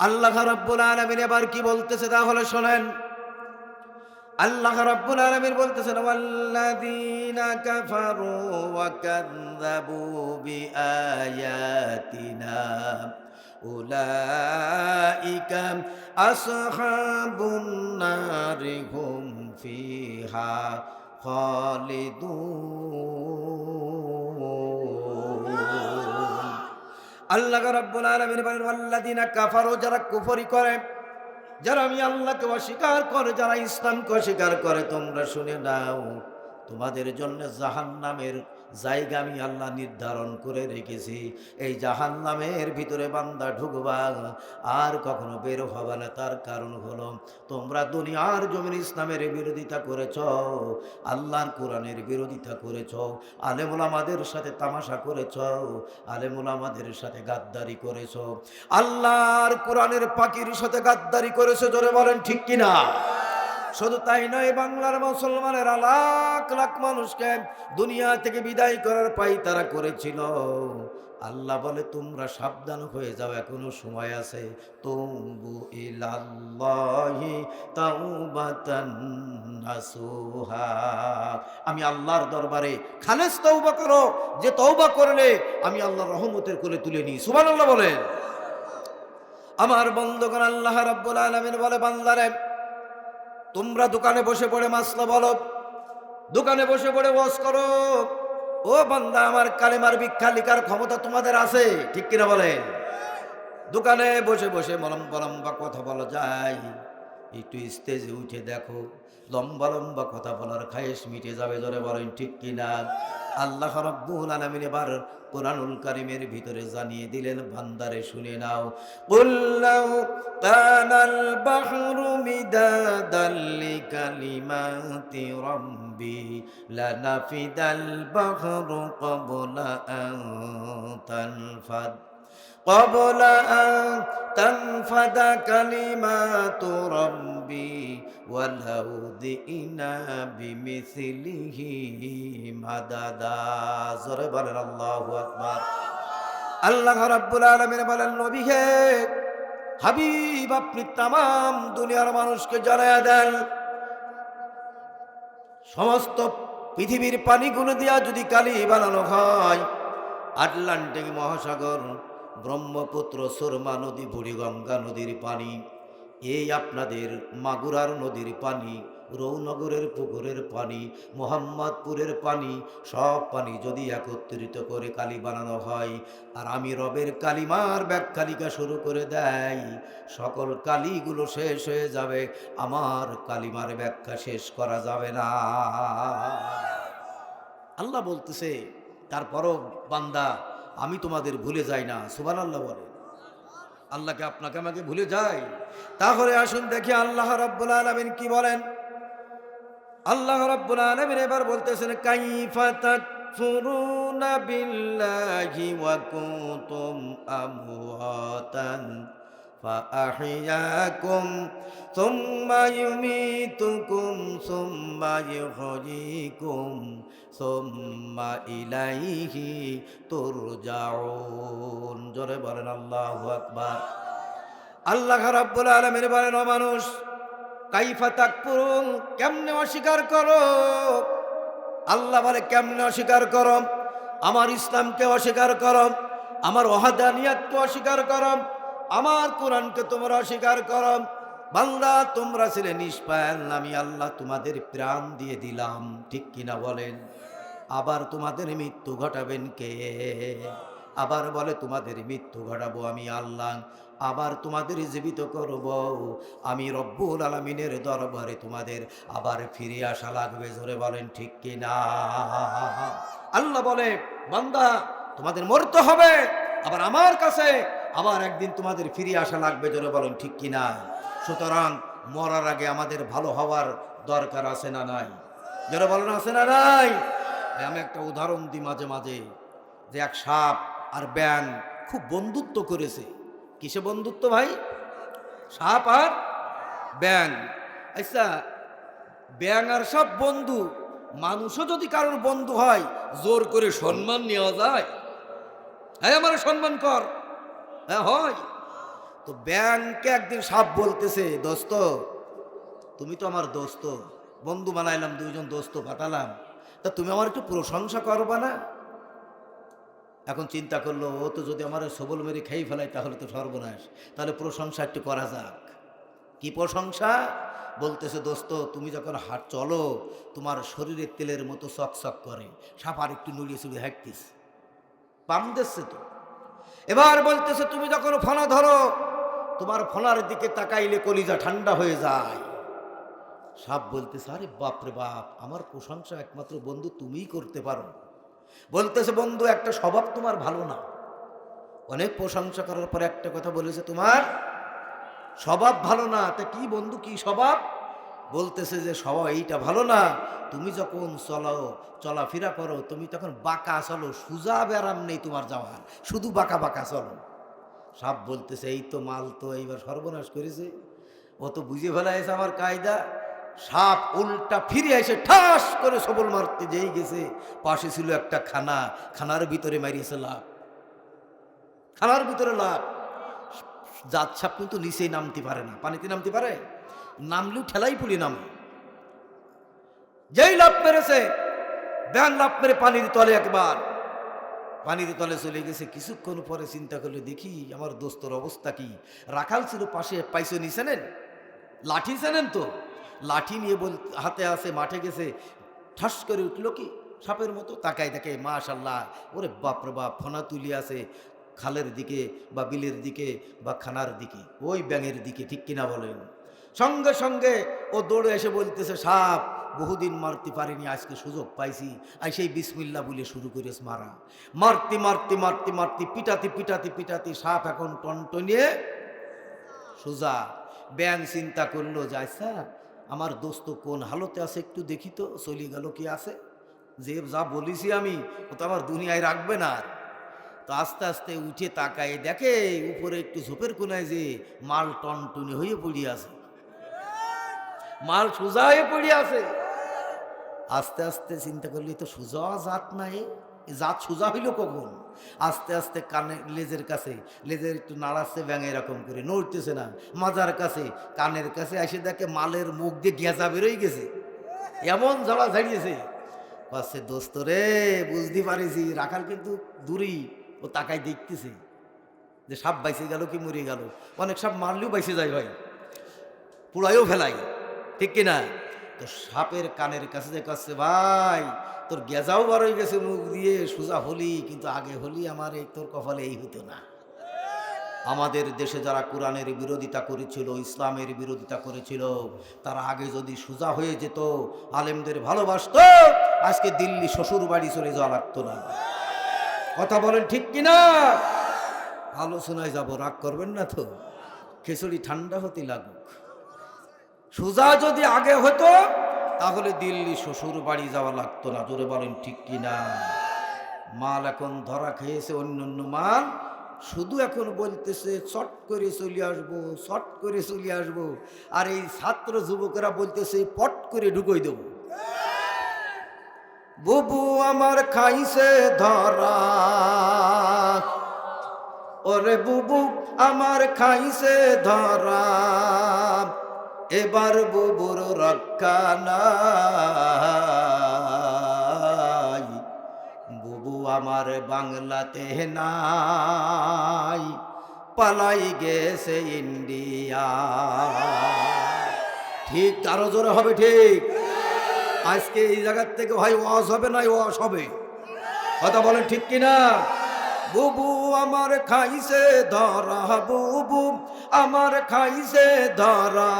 আল্লাহ রাব্বুল আলামিন এবার কি বলতেছে তাহলে শোনেন। আল্লাহ রাব্বুল আলামিন বলতেছেন, ওয়াল্লাযীনা কাফারু ওয়া কাযযাবু বিআয়াতিনা, উলাইকা আসহাবুন নারি হুম ফিহা খালিদুন। আল্লাহ রাব্বুল আলামিন বলেন, ওয়াল্লাযীনা কাফারু, যারা কুফরি করে, যারা আমি আল্লাহকে অস্বীকার করে, যারা ইসলামকে অস্বীকার করে, তোমরা শুনে নাও, তোমাদের জন্য জাহান্নামের জায়গা আমি আল্লাহ নির্ধারণ করে রেখেছি। এই জাহান্নামের ভিতরে বান্দা ঢুকবা আর কখনো বের হবে না। তার কারণ হলো, তোমরা দুনিয়ার জমিন ইসলামের বিরোধিতা করেছ, আল্লাহর কোরআনের বিরোধিতা করেছ, আলেমুল আমাদের সাথে তামাশা করেছ, আলেমুল আমাদের সাথে গাদ্দারি করেছ, আল্লাহর কোরআনের পাখির সাথে গাদ্দারি করেছ, জোরে বলেন ঠিক কিনা? শুধু তাই নয়, বাংলার মুসলমানের লাখ লাখ মানুষকে দুনিয়া থেকে বিদায় করার পাই তারা করেছিল। আল্লাহ বলে, তোমরা সাবধান হয়ে যাও, এখনও সময় আছে। তবু ইলাল্লাহি আমি আল্লাহর দরবারে খালেস তওবা করো, যে তওবা করলে আমি আল্লাহর রহমতের কোলে তুলে নিই। সুবহানাল্লাহ বলেন। আমার বন্ধুগণ, আল্লাহ রাব্বুল আলামিন বলে, বান্দারে তোমরা দোকানে বসে পড়ে মাসলা বলো। দোকানে বসে পড়ে ওয়াজ করো। ও বান্দা, আমার কালেমার ভিক্ষা লিখার ক্ষমতা তোমাদের আছে, ঠিক কিনা বলে দোকানে বসে বসে লম্বা লম্বা কথা বলা যায়। একটু স্টেজে উঠে দেখো, লম্বা লম্বা কথা বলার খায়েশ মিটে যাবে ধরে বলেন, ঠিক কিনা? আল্লাহ রব্বুল আলামিন এবার কোরআনুল কারিমের ভিতরে জানিয়ে দিলেন, বান্দারে শুনে নাও। কুল্লাউ কানাল বাহরু মিদাদাল লিকালিমাতি রাব্বি লানাফিদাল বাহরু ক্বাবলা আন তানফাদ। قبل أن تنفد كلمات ربي ولو جئنا بمثله مددا জোরে বলেন আল্লাহু আকবার আল্লাহ রাব্বুল আলামিন বলেন নবী হে হাবিব আপনি তামাম দুনিয়ার মানুষকে জানায়া দেন সমস্ত পৃথিবীর পানিগুলো দিয়া যদি কালি বানানো হয় আটলান্টিক মহাসাগর ব্রহ্মপুত্র সুরমা নদী, বুড়িগঙ্গা নদীর পানি। এই আপনাদের মাগুরার নদীর পানি, রৌনগরের পুকুরের পানি, মোহাম্মদপুরের পানি, সব পানি যদি একত্রিত করে কালি বানানো হয়, আর আমি রবের কালিমার ব্যাখ্যালিকা শুরু করে দেয় সকল কালিগুলো শেষ হয়ে যাবে, আমার কালিমার ব্যাখ্যা শেষ করা যাবে না। আল্লাহ বলতেছে, তারপরও বান্দা আমি তোমাদের ভুলে যাই না সুবান আল্লাহ বলে। আল্লাহকে আপনাকে আমাকে ভুলে যাই। তাহলে আসুন দেখি আল্লাহ রাব্বুল আলমিন কি বলেন। আল্লাহ রাব্বুল আলমিন এবার বলতেছেন, কাইফা তাকফুরুনা বিল্লাহি ওয়া কুনতুম আমওয়াতান। فأحياكم ثم يميتكم ثم يحييكم ثم إليه ترجعون জোরে বলেন আল্লাহু আকবার আল্লাহ রাব্বুল আলামিন বলেন ও মানুষ কাইফা তাকফুরুন কেমনে অস্বীকার করো আল্লাহ বলে কেমনে অস্বীকার করো আমার ইসলামকে অস্বীকার করো আমার ওয়াহাদানিয়াতকে অস্বীকার করো আমার কোরআনকে তোমরা অস্বীকার করো। বান্দা, তোমরা ছিলে নিষ্পায়াল আমি আল্লাহ তোমাদের প্রাণ দিয়ে দিলাম। ঠিক কিনা বলেন? আবার তোমাদের মৃত্যু ঘটাবেন কে? আবার বলে, তোমাদের মৃত্যু ঘটাবো আমি আল্লাহ। আবার তোমাদের জীবিত করব আমি রব্বুল আলমিনের দরবারে তোমাদের আবার ফিরে আসা লাগবে ধরে বলেন ঠিক কিনা? আল্লাহ বলে, বান্দা, তোমাদের মরতে হবে, আবার আমার কাছে আবার একদিন তোমাদের ফিরে আসা লাগবে জোরে বলেন, ঠিক কি কিনা সুতরাং মরার আগে আমাদের ভালো হওয়ার দরকার আছে না নাই? জোরে বলেন, আছে না নাই? আমি একটা উদাহরণ দিই মাঝে মাঝে, যে এক সাপ আর ব্যাং খুব বন্ধুত্ব করেছে। কিসে বন্ধুত্ব ভাই? সাপ আর ব্যাং আচ্ছা ব্যাং আর সব বন্ধু, মানুষও যদি কারোর বন্ধু হয়, জোর করে সম্মান নেওয়া যায়। হ্যাঁ আমার সম্মান কর। হ্যাঁ হয়। তো ব্যাংকে একদিন সাপ বলতেছে, দোস্ত, তুমি তো আমার দোস্ত, বন্ধু বানাইলাম, দুইজন দোস্ত পাতালাম তা তুমি আমার একটু প্রশংসা করবা না? এখন চিন্তা করল, ও তো যদি আমার সবল মেরে খেয়ে ফেলায়, তাহলে তো সর্বনাশ। তাহলে প্রশংসা একটু করা যাক। কি প্রশংসা? বলতেছে, দোস্ত, তুমি যখন হাট চলো, তোমার শরীরের তেলের মতো চকচক করে। সাপার একটু নুড়িয়ে চুড়িয়ে হাঁটতিস। পাম দিচ্ছে তো। এবার বলতেছে, তুমি যখন ফনা ধরো, তোমার ফনার দিকে তাকাইলে কলিজা ঠান্ডা হয়ে যায়। সাপ বলতেছে, আরে বাপরে বাপ, আমার প্রশংসা একমাত্র বন্ধু তুমিই করতে পারো। বলতেছে, বন্ধু, একটা স্বভাব তোমার ভালো না। অনেক প্রশংসা করার পরে একটা কথা বলেছে, তোমার স্বভাব ভালো না। তা কি বন্ধু, কি স্বভাব? বলতেছে যে স্বভাব এইটা ভালো না। তুমি যখন চলো, চলাফেরা করো, তুমি তখন বাঁকা চলো। সুজা ব্যারাম নেই তোমার যাওয়ার। শুধু বাঁকা বাঁকা চলো। সাপ বলতেছে, এই তো মাল তো এইবার সর্বনাশ করেছে। ও তো বুঝে ফেলাইছে আমার কায়দা। সাপ উল্টা ফিরে এসে ঠাস করে সবল মারতে যেই গেছে। পাশে ছিল একটা খানা। খানার ভিতরে মারিয়েছে লাভ। খানার ভিতরে লাভ। জাত সাপ কিন্তু নিচেই নামতে পারে না। পানিতে নামতে পারে? নামলেও ঠেলাই পুলি নামে যেই লাভ মেরেছে, ব্যাং লাভ মেরে পানির তলে একবার। পানির তলে চলে গেছে, কিছুক্ষণ পরে চিন্তা করলে, দেখি আমার দোস্তর অবস্থা কি? রাখাল ছিল পাশে, পাইছে নি চেনেন লাঠি চেনেন তো। লাঠি নিয়ে বল, হাতে আসে মাঠে গেছে। ঠাস করে উঠল কি? সাপের মতো তাকায় দেখে মাশাল্লাহ ওরে বাপরে বাপ, ফোনা তুলি আছে খালের দিকে বা বিলের দিকে বা খানার দিকে, ওই ব্যাঙের দিকে, ঠিক কিনা বলেন? সঙ্গে সঙ্গে ও দৌড়ে এসে বলতেছে, সাপ, বহুদিন মারতে পারিনি, আজকে সুযোগ পাইছি। আর সেই বিসমিল্লা বলে শুরু করেছে মারা। মারতে মারতে মারতে মারতে, পিটাতে পিটাতে পিটাতে সাপ এখন টনটনিয়ে সোজা। ব্যাং চিন্তা করল যে আচ্ছা আমার দোস্ত কোন হালতে আছে একটু দেখি তো, চলে গেল কি আছে? যে যা বলিছি আমি, ও তো আমার দুনিয়ায় রাখবে না। তো আস্তে আস্তে উঠে তাকায়, দেখে উপরে একটু ঝোপের কোনায় যে মাল টনটনি হয়ে পড়িয়ে আছে। মাল সোজা হয়ে পড়ে আছে। আস্তে আস্তে চিন্তা করলে তো সোজা জাত নাই। জাত সোজা হইল কখন? আস্তে আস্তে কানে, লেজের কাছে, লেজের একটু নাড়াচ্ছে ব্যাঙে এরকম করে, নড়তেছে না। মাজার কাছে, কানের কাছে এসে দেখে মালের মুখ দিয়ে গেঁজা বেরোই গেছে। এমন জ্বালা ঝাড়িয়েছে। পাশে দোস্ত রে, বুঝতে পারিছি, রাখাল কিন্তু দূরেই ও তাকায় দেখতেছে যে সাপ বাইসে গেল কি মরে গেল। অনেক সাপ মারলেও বাইসে যায় ভাই। পুড়াইও ফেলাই ঠিক কিনা? তো সাপের কানের কাছে যে কাছে ভাই, তোর গেজাও বার হয়ে গেছে মুখ দিয়ে, সোজা হলি, কিন্তু আগে হলি আমার এই, তোর কপালে এই হতো না। আমাদের দেশে যারা কোরআনের বিরোধিতা করেছিল, ইসলামের বিরোধিতা করেছিল, তারা আগে যদি সোজা হয়ে যেত, আলেমদের ভালোবাসতো, আজকে দিল্লি শ্বশুর বাড়ি চলে যাওয়া লাগতো না। কথা বলেন ঠিক কিনা? আলোচনায় যাব, রাগ করবেন না তো? খিচুড়ি ঠান্ডা হতে লাগুক। সোজা যদি আগে হতো, তাহলে দিল্লি শ্বশুর বাড়ি যাওয়া লাগতো না। জোরে বলেন, ঠিক কিনা মাল এখন ধরা খেয়েছে অন্য অন্য মাল। শুধু এখন বলতেছে, চট করে চলে আসব, চট করে চলে আসব। আর এই ছাত্র যুবকেরা বলতেছে, পট করে ঢুকই দেবো। বুবু আমার খাইছে ধরা। ওরে বুবু আমার খাইছে ধরা। এবার বুবুর রক্ষা নাই। বুবু আমার বাংলাতে নাই। পালাই গেছে ইন্ডিয়া। ঠিক আরও জোরে হবে ঠিক। আজকে এই জায়গার থেকে ভাই ওয়াশ হবে না ওয়াশ হবে। কথা বলেন ঠিক কিনা? বুবু, আমার খাইছে ধরা বুবু, আমার খাইছে ধরা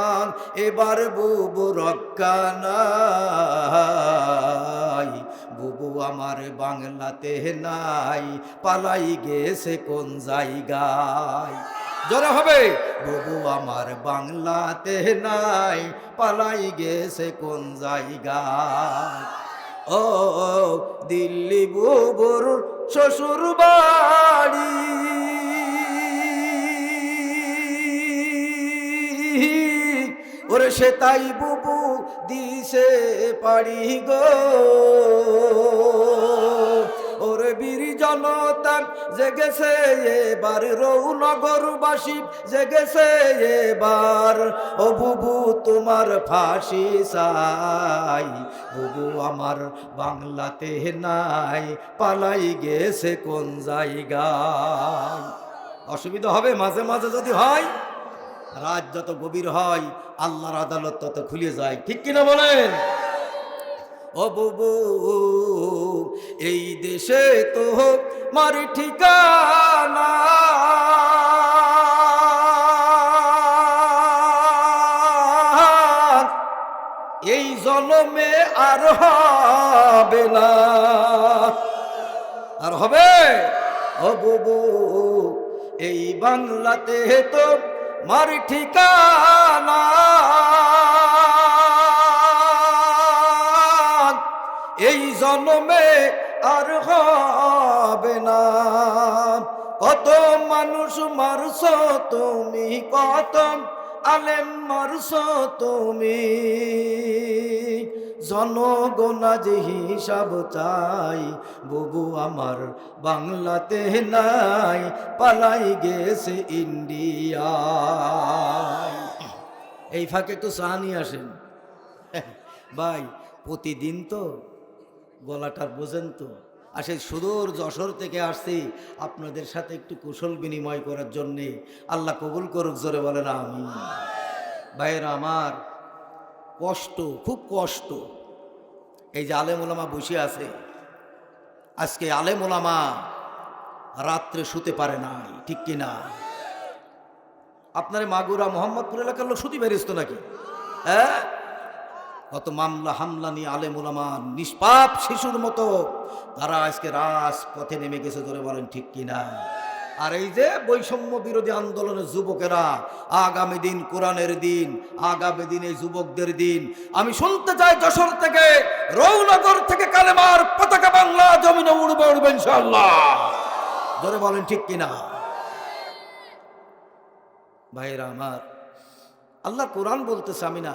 এবার বুবু রক্ষা নাই। বুবু আমার বাংলাতে নাই, পালাই গেছে কোন জায়গায়? জোরে হবে, বুবু আমার বাংলাতে নাই, পালাই গেছে কোন জায়গায়? ও, দিল্লি বুবুর শ্বশুর বাড়ি ওরে সে তাই বুবু দিছে পাড়ি গো। বীর জনতা জেগেছে এবার রৌনগরবাসী, জেগেছে এবার। ও বুবু, তোমার ফাঁসি চাই। বুবু, আমার বাংলাতে নাই, পালাই গেছে কোন জায়গায়? অসুবিধা হবে মাঝে মাঝে যদি হয়, রাত যত গভীর হয়, আল্লাহর আদালত তত খুলে যায়। ঠিক কিনা বলেন? ও বুবু এই দেশে তো মার ঠিকানা। এই জন্মে আর হবে না। আর হবে? বুবু এই বাংলাতে তো মার ঠিকানা। জন্মে আর হবে না। কত মানুষ মারছ, তুমি কত আলেম মারছ, তুমি জনগণা যে হিসাব চাই। বুবু আমার বাংলাতে নাই, পালাই গেছে ইন্ডিয়া। এই ফাঁকে একটু নিয়ে আসেন। ভাই, প্রতিদিন তো গলাটা বোঝেন তো। আসে সুদূর যশোর থেকে আসছি আপনাদের সাথে একটু কুশল বিনিময় করার জন্যে। আল্লাহ কবুল করুক, জোরে বলে না আমি ভাইয়েরা, আমার কষ্ট, খুব কষ্ট। এই যে আলেম ওলামা বসে আছে, আজকে আলেম ওলামা রাত্রে শুতে পারে নাই, ঠিক কিনা আপনার মাগুরা মোহাম্মদপুর এলাকার লোক শুধু বেরিয়েছিল নাকি? হ্যাঁ? কত মামলা হামলা নিয়ে আলেম ওলামা নিষ্পাপ শিশুর মতো তারা আজকে রাজপথে নেমে গেছে ধরে বলেন ঠিক কিনা? আর এই যে বৈষম্য বিরোধী আন্দোলনের যুবকেরা, আগামী দিন কোরআনের দিন, আগামী দিন এই যুবকদের দিন, আমি শুনতে চাই যশোর থেকে, রৌনগর থেকে কালেমার পতাকা বাংলা জমিনে উড়বে উড়বে ইনশাল্লাহ ধরে বলেন ঠিক কিনা? ভাইরা আমার, আল্লাহ কোরআন বলতেছে, আমি না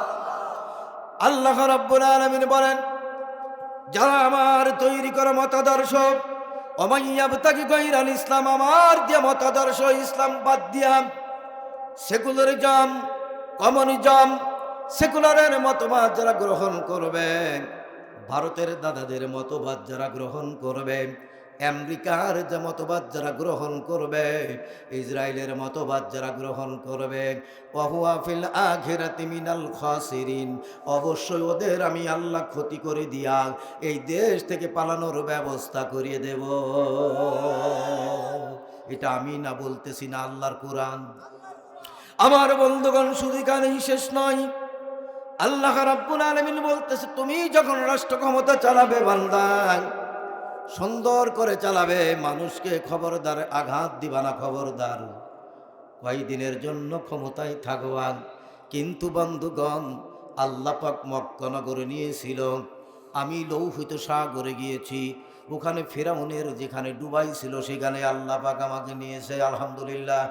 আল্লাহ রাব্বুল আলামিন বলেন, যারা আমার তৈরি করা মতাদর্শ অমাইয়াবতাকি ইসলাম, আমার দিয়ে মতাদর্শ ইসলাম বাদ দিয়া সেকুলারিজম কমিউনিজম সেকুলারের মতবাদ যারা গ্রহণ করবে, ভারতের দাদাদের মতবাদ যারা গ্রহণ করবে আমেরিকার যে মতবাদ যারা গ্রহণ করবে, ইসরায়েলের মতবাদ যারা গ্রহণ করবে অহুয়াফিল আঘেরাতি মিনাল খাসিরিন, অবশ্যই ওদের আমি আল্লাহ ক্ষতি করে দিয়া এই দেশ থেকে পালানোর ব্যবস্থা করিয়ে দেব। এটা আমি না বলতেছি না আল্লাহর কোরআন। আমার বন্ধুগণ, শুধু এখানেই শেষ নয়, আল্লাহ রাব্বুল আলামিন বলতেছে, তুমি যখন রাষ্ট্র ক্ষমতা চালাবে বান্দান সুন্দর করে চালাবে, মানুষকে খবরদার আঘাত দিবা না খবরদার। কয়দিনের জন্য ক্ষমতায় থাকবান, কিন্তু বন্ধুগণ, আল্লাহ পাক মক্কনগরে নিয়েছিল। আমি লৌহিত সাগরে গিয়েছি, ওখানে ফেরাউনের যেখানে ডুবাই ছিল, সেখানে আল্লাপাক আমাকে নিয়েছে, আলহামদুলিল্লাহ।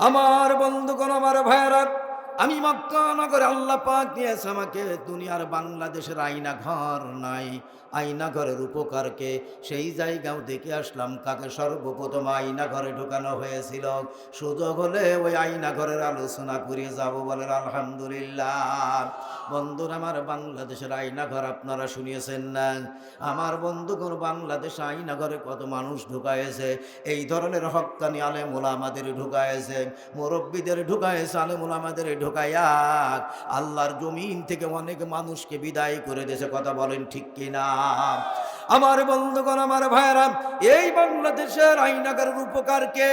আমার বন্ধুগণ, আমার ভাইয়েরা আমি মক্কা নগরে আল্লাহ পাক দিয়েছে আমাকে। দুনিয়ার বাংলাদেশের আইনা ঘর নাই। আইনা ঘরের উপকারকে সেই জায়গাও দেখে আসলাম, কাকে সর্বপ্রথম আইনা ঘরে ঢোকানো হয়েছিল। সুযোগ হলে ওই আইনা ঘরের আলোচনা করে যাব বলেন আলহামদুলিল্লাহ। বন্ধুরা আমার বাংলাদেশের আইনা ঘর আপনারা শুনিয়েছেন না? আমার বন্ধুগণ বাংলাদেশ আইনাঘরে কত মানুষ ঢুকায়েছে? এই ধরনের হকানি আলেমুল আমাদের ঢুকায়েছে। মুরব্বীদের ঢুকায়েছে, আলেমুল আমাদের ঢুকাইয়া আল্লাহর জমিন থেকে অনেক মানুষকে বিদায় করে দিয়েছে, কথা বলেন ঠিক কিনা? আমার বন্ধুগণ, আমার ভাইয়েরা, এই বাংলাদেশের আইনাগারের উপকার কে?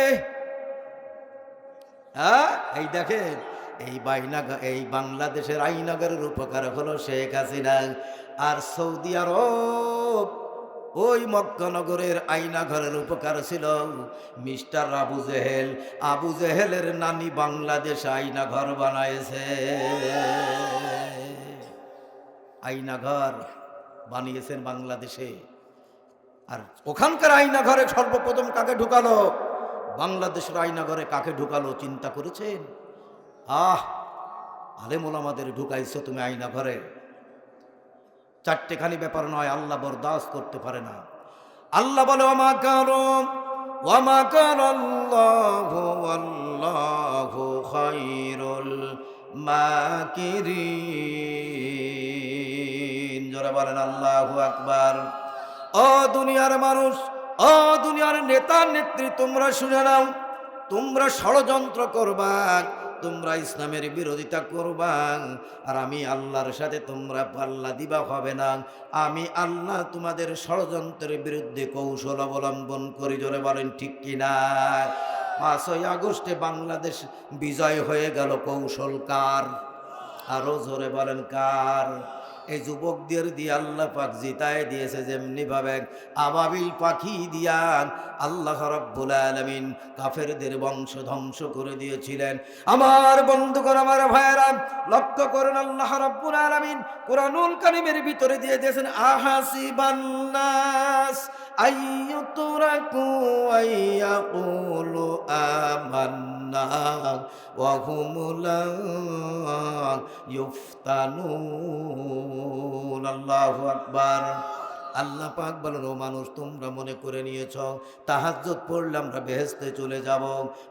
হ্যাঁ এই দেখেন এই বাইনা এই বাংলাদেশের আইনাগারের উপকার হলো শেখ হাসিনা। আর সৌদি আরব, ওই মক্কানগরের আইনা ঘরের উপকার ছিল মিস্টার আবু জেহেল। আবু জেহেলের নানি বাংলাদেশ আইনা ঘর বানাইছে। আইনা ঘর বানিয়েছেন বাংলাদেশে। আর ওখানকার আইনা ঘরে সর্বপ্রথম কাকে ঢুকালো? বাংলাদেশের আইনা ঘরে কাকে ঢুকালো চিন্তা করেছেন? আহ, আলেমুল আমাদের ঢুকাইছো তুমি আইনা ঘরে। চারটেখানি ব্যাপার নয়, আল্লাহ বরদাস্ত করতে পারে না। আল্লাহ বলে, ওমা কারও ওমা খায়রুল মাকিরিন। জোরে বলেন, আল্লাহু আকবার। ও দুনিয়ার মানুষ, ও দুনিয়ার নেতা নেত্রী, তোমরা শুনে নাও, তোমরা ষড়যন্ত্র করবা। তোমরা ইসলামের বিরোধিতা করবা, আর আমি আল্লাহর সাথে তোমরা পাল্লা দিবা হবে না। আমি আল্লাহ তোমাদের ষড়যন্ত্রের বিরুদ্ধে কৌশল অবলম্বন করি, জোরে বলেন ঠিক কিনা? পাঁচই আগস্টে বাংলাদেশ বিজয় হয়ে গেল, কৌশল কার? আরও জোরে বলেন কার? এই যুবকদের দিয়ে আল্লাহ পাক জিতায় দিয়েছে যেমনি ভাবে আবাবিল পাখি দিয়ান আল্লাহ রব্বুল আলমিন কাফেরদের বংশ ধ্বংস করে দিয়েছিলেন। আমার বন্ধুগণ, আমার ভাইয়েরা, লক্ষ্য করুন আল্লাহ রব্বুল আলমিন কোরআনুল কারিমের ভিতরে দিয়ে দিয়েছেন আহাসি বান্নাস আইয়ুতরাকু আইয়াকুলু আমান্না। ওয়া হুম লা ইফতানুন আল্লাহু আকবার আল্লাহ পাক বলেন, ও মানুষ, তোমরা মনে করে নিয়েছ, তাহাজ্জুদ পড়লে আমরা বেহেস্তে চলে যাব,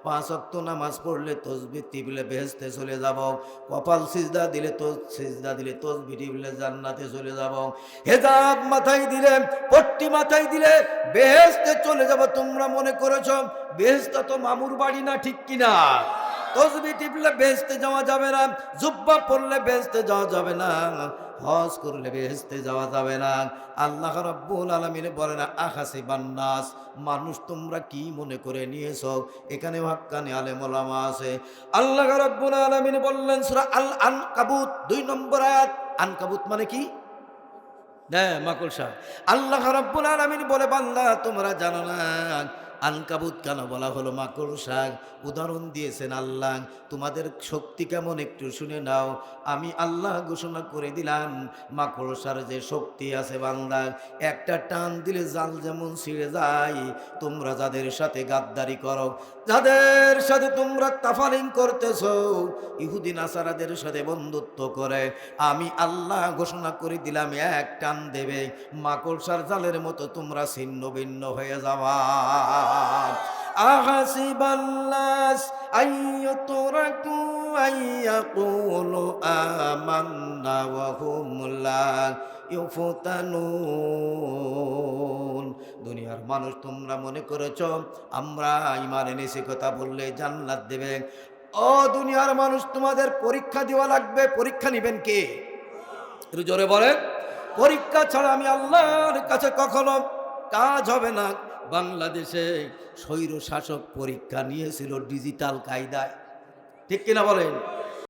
পাঁচ অক্ত নামাজ পড়লে তসবি টিপলে বেহেস্তে চলে যাব, কপাল সিজদা দিলে তো, সিজদা দিলে তসবি টিপলে জান্নাতে চলে যাব, হেজাব মাথায় দিলে, পট্টি মাথায় দিলে বেহেস্তে চলে যাব, তোমরা মনে করেছ বেহেস্তা তো মামুর বাড়ি না, ঠিক কিনা? তসবি টিপলে বেহেস্তে যাওয়া যাবে না, জুব্বা পড়লে বেহেস্তে যাওয়া যাবে না হজ করলে বেহেস্তে যাওয়া যাবে না। আল্লাহ রব্বুল আলমিনে বলে না আকাশে বান্নাস, মানুষ তোমরা কি মনে করে নিয়েছ? এখানে হাক্কানি আলেম ওলামা আছে। আল্লাহ রব্বুল আলমিনে বললেন, সুরা আল আন কাবুত দুই নম্বর আয়াত। আন কাবুত মানে কি? হ্যাঁ মাকুল শাহ আল্লাহ রব্বুল আলমিন বলে, বান্দা, তোমরা জানো না আনকাবুত কেন বলা হলো? মাকড়, শাক, উদাহরণ দিয়েছেন আল্লাহ। তোমাদের শক্তি কেমন একটু শুনে নাও। আমি আল্লাহ ঘোষণা করে দিলাম মাকড়সার যে শক্তি আছে বান্দা, একটা টান দিলে জাল যেমন ছিঁড়ে যায়, তোমরা যাদের সাথে গাদ্দারি করো, যাদের সাথে তোমরা তাফালিং করতেছ, ইহুদি, নাসারাদের সাথে বন্ধুত্ব করে, আমি আল্লাহ ঘোষণা করে দিলাম, এক টান দেবে। মাকড়সার জালের মতো তোমরা ছিন্ন ভিন্ন হয়ে যাওয়া। أحسب الناس أن يتركوا أن يقولوا آمنا وهم لا ইউফতানুন দুনিয়ার মানুষ তোমরা মনে করেছ আমরা ইমান এনেছি কথা বললে জান্নাত দেবে ও দুনিয়ার মানুষ তোমাদের পরীক্ষা দেওয়া লাগবে পরীক্ষা নেবেন কে একটু জোরে বলেন পরীক্ষা ছাড়া আমি আল্লাহর কাছে কখনো কাজ হবে না বাংলাদেশে স্বৈর শাসক পরীক্ষা নিয়েছিল ডিজিটাল কায়দায়। ঠিক কিনা বলেন?